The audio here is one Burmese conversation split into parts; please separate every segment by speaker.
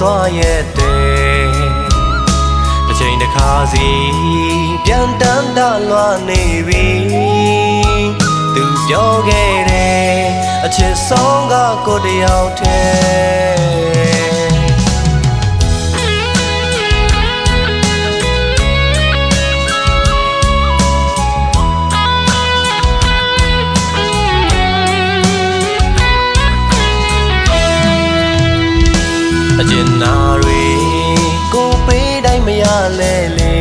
Speaker 1: သွားရဲ့တဲ့တစ်ချိန်တစ်ခါစီပြန်တမ်းတလွားနေပြီသူပြောခဲ့တယ်အချစ်ဆုံးကကိုယ်တယောက်တည်း အကျဉ်းနာတွေကိုပေးတိုင်းမရလဲလေ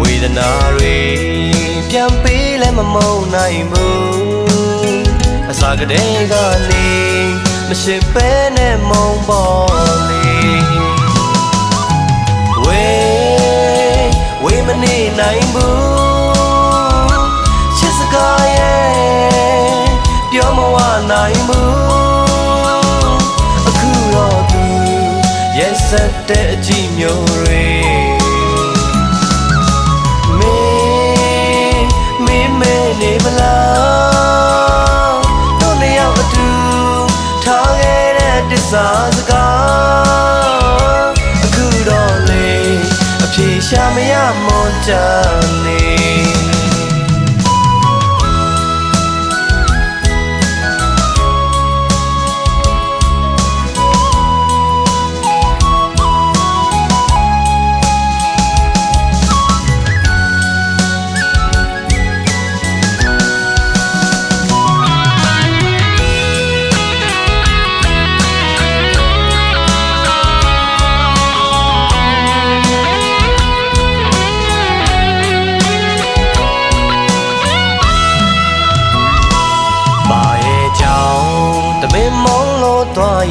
Speaker 1: ဝေဒနာတွေပြန်ပေးလဲမမုန်းနိုင်ဘူးအစာကလေးကနေမရှိပဲနဲ့မုန်းပေါ်လေဝေဝေမနေနိုင်ဘူးချစ်စကားရဲ့ပြောမဝနိုင်ဘူး ရဲ့ဆက်တဲ့အကြည့်မျိုးတွေမင်းမင်းမနေမလားတို့နှစ်ယောက်အတူထားခဲ့တဲ့တစ္ဆာစကားအခုတော့လေအပြေရှာမရမွန်တ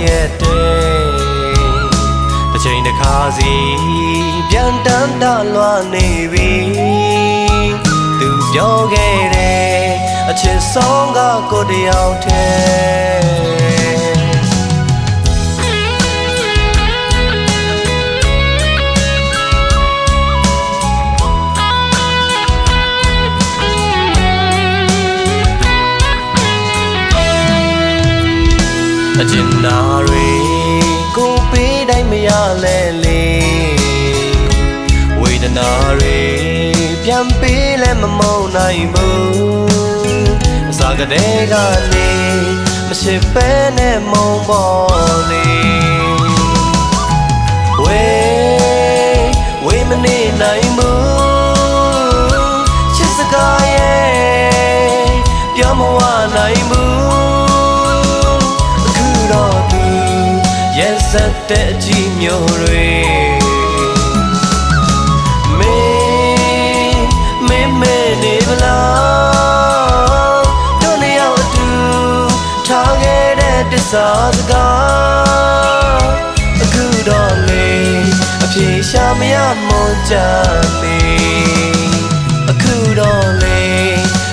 Speaker 1: ရဲ့တဲ့တစ်ချိန်တစ်ခါစီပြန်တမ်းတလွားနေပြီသူပြောခဲ့တယ်အချစ်ဆုံးကကိုယ်တယောက်တည်း အကျဉ်းနာတွေကိုပေးတိုင်းမရလဲလေဝေဒနာတွေပြန်ပေးလဲမမုန်းနိုင်ဘူးအစာကလေးကနေမရှိပဲနဲ့မုန်းပေါ်လေဝေဝေမနေနိုင်ဘူးချစ်စကားရဲ့ပြောမဝနိုင်ဘူး ရဲ့စက်တဲ့အကြည့်မျိုးတွေမင်းမင်းမနေဗလားတို့နှစ်ယောက်အတူထားခဲ့တဲ့တစ္ဆာစကားအခုတော့လေအပြေရှာမရမွန်ကြနေအခုတော့လေ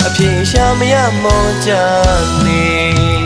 Speaker 1: အပြေရှာမရမွန်ကြနေ